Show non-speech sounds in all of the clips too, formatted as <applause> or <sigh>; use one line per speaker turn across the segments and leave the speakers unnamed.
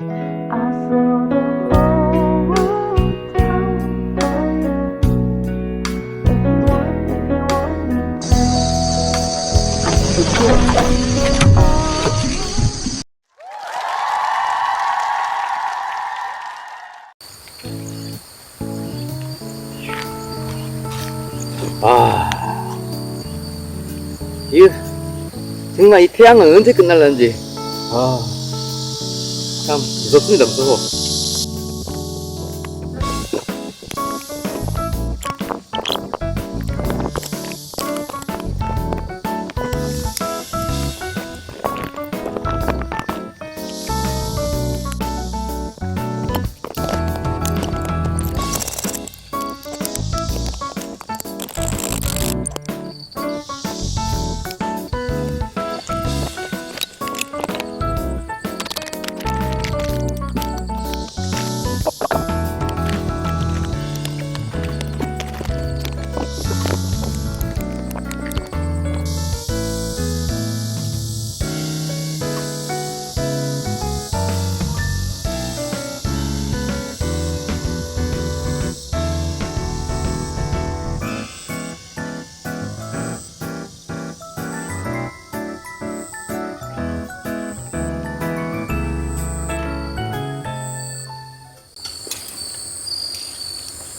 아, 이거 정말 이 태양은 언제 끝날는지. 아, 참 무섭습니다 무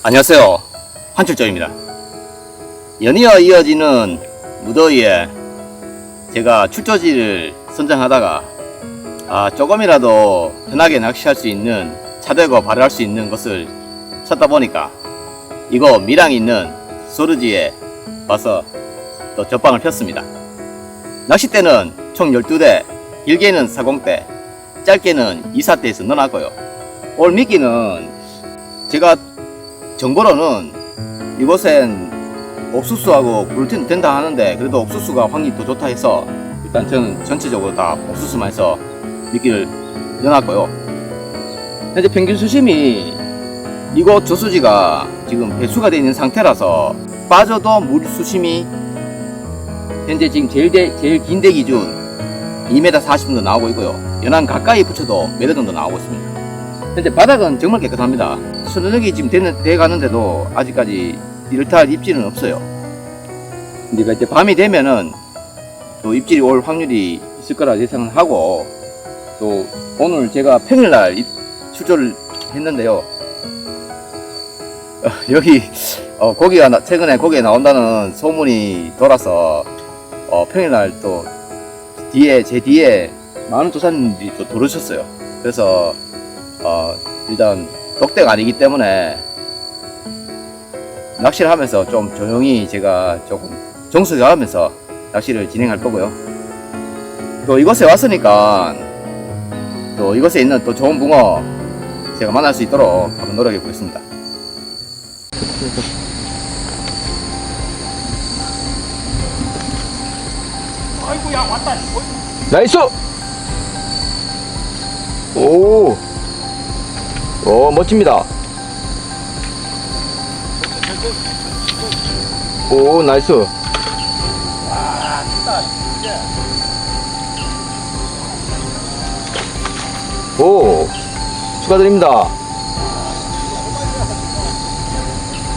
안녕하세요. 한출정입니다. 연이어 이어지는 무더위에 제가 출조지를 선정하다가 아, 조금이라도 편하게 낚시할 수 있는 차대고 발휘할 수 있는 것을 찾다 보니까 이거 밀양 있는 소르지에 와서 또 접방을 폈습니다. 낚싯대는 총 12대, 길게는 40대, 짧게는 24대에서 넣어놨고요. 올 미끼는 제가 정보로는 이곳엔 옥수수하고 글루텐 된다 하는데 그래도 옥수수가 확률이 더 좋다 해서 일단 저는 전체적으로 다 옥수수만 해서 미끼를 넣어놨고요. 현재 평균 수심이 이곳 저수지가 지금 배수가 되어 있는 상태라서 빠져도 물 수심이 현재 지금 제일, 대, 제일 긴 대 기준 2m 40 정도 나오고 있고요. 연안 가까이 붙여도 몇 정도 나오고 있습니다. 현재 바닥은 정말 깨끗합니다. 수능이 지금 돼 가는데도 아직까지 이렇다 입질은 없어요. 근데 이제 밤이 되면은 또 입질이 올 확률이 있을 거라 예상을 하고 또 오늘 제가 평일날 입- 출조를 했는데요. 어, 여기 어, 고기가 나- 최근에 고기에 나온다는 소문이 돌아서 어, 평일날 또 뒤에 제 뒤에 많은 조사님들이 또 들어오셨어요. 그래서 어, 일단 독대가 아니기 때문에 낚시를 하면서 좀 조용히 제가 조금 정숙해 가면서 낚시를 진행할 거고요. 또 이곳에 왔으니까 또 이곳에 있는 또 좋은 붕어 제가 만날 수 있도록 한번 노력해 보겠습니다.
아이고야 왔다.
나이스! 오! 오, 멋집니다. 오, 나이스.
아
오, 축하드립니다.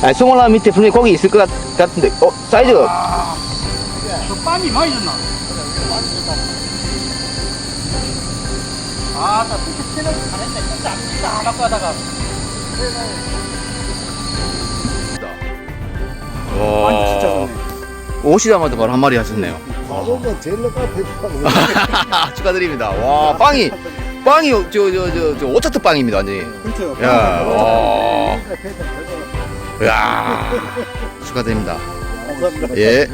아, 송월라 밑에 분명히 고기 있을 것 같, 같은데, 어, 사이즈.
저 땀이 많이 졌나? 아나 진짜 체력 잘했네. 진짜 안 진짜 안 갖고 하다가 아니 진짜
와,
좋네.
오시자마자 바로 한 마리 하셨네요.
저거 제일 높아 <laughs>
축하드립니다. 와, 빵이, 빵이, 저, 저, 저, 저, 오차트 빵입니다, 완전히.
그렇죠.
야, 와. 이야, 축하드립니다. 예.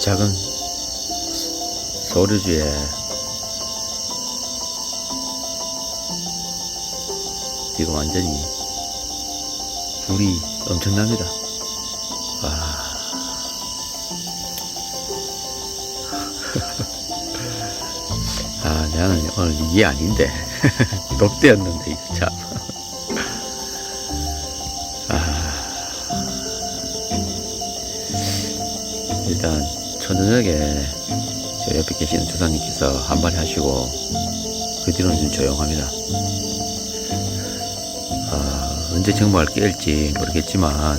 작은 서류주에 지금 완전히 불이 엄청납니다. 와. <laughs> 아, 나는 오늘 이게 아닌데. <laughs> 독대였는데, 이거 참. 아. 일단, 저녁에 저 옆에 계시는 조사님께서 한 마리 하시고, 그 뒤로는 좀 조용합니다. 아, 언제 정말 깰지 모르겠지만,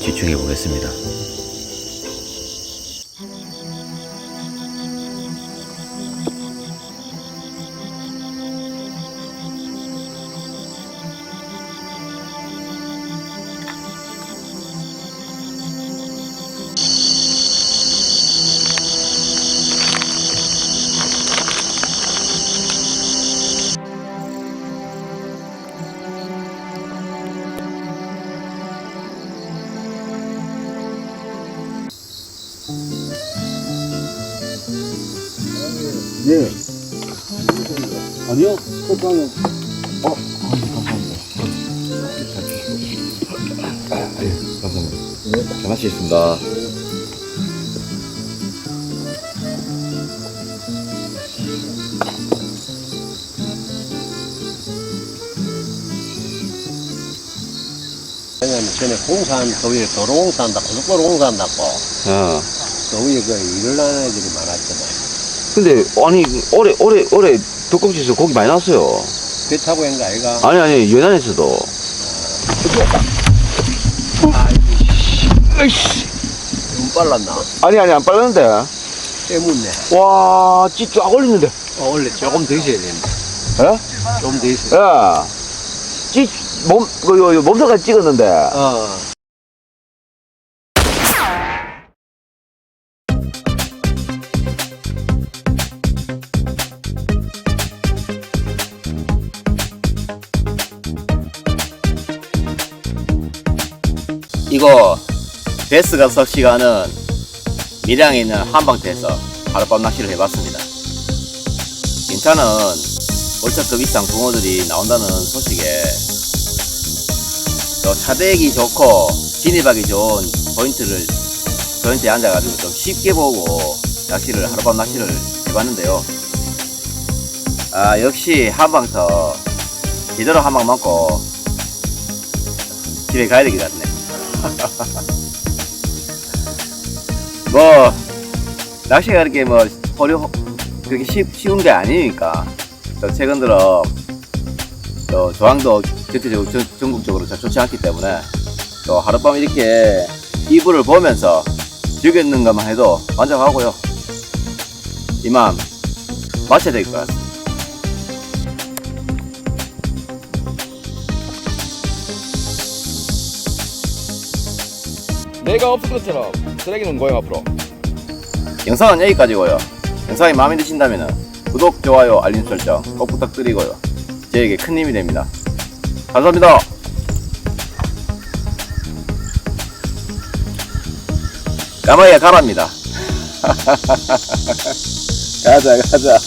집중해 보겠습니다.
네. 아니요. 그거는 어,
감사합니다. 잘 마시겠습니다.
왜냐면 전에 공사한 그 위에 도로 공사한다고 고속도로 공사한다고
아.
그 위에 그 일을 하는 애들이 많았잖아.
근데, 아니, 올해, 올해, 올해 독감지에서 고기 많이 나왔어요.
배 타고 한거 아이가?
아니, 아니, 연안에서도.
너무 빨랐나?
아니, 아니, 안 빨랐는데.
때문에.
와, 찌쫙 올리는데.
어, 원래 조금 더 있어야 되는데.
예?
조금 더 있어야
예. 찌, 몸, 그, 요, 요, 몸통까지 찍었는데.
어.
이거 베스가 섭씨가는 밀양에 있는 한방터에서 하룻밤 낚시를 해봤습니다. 괜찮은 월차급 이상 붕어들이 나온다는 소식에 또 차대기 좋고 진입하기 좋은 포인트를 포인트에 앉아가지고 좀 쉽게 보고 낚시를 하룻밤 낚시를 해봤는데요. 아 역시 한방터 제대로 한방 먹고 집에 가야 되기 같네. <laughs> 뭐 낚시가 그렇게 뭐 어려 그렇게 쉽, 쉬운 게 아니니까. 또 최근 들어 또 조항도 전체적으로 전, 전국적으로 잘 좋지 않기 때문에 또 하룻밤 이렇게 이불을 보면서 즐겼는 것만 해도 만족하고요. 이만 마쳐야 될 것 같습니다
내가 없을 것처럼 쓰레기는 고용 앞으로
영상은 여기까지고요. 영상이 마음에 드신다면 구독, 좋아요, 알림 설정 꼭 부탁드리고요. 저에게 큰 힘이 됩니다. 감사합니다. 까마귀가 가랍니다. <laughs> 가자, 가자.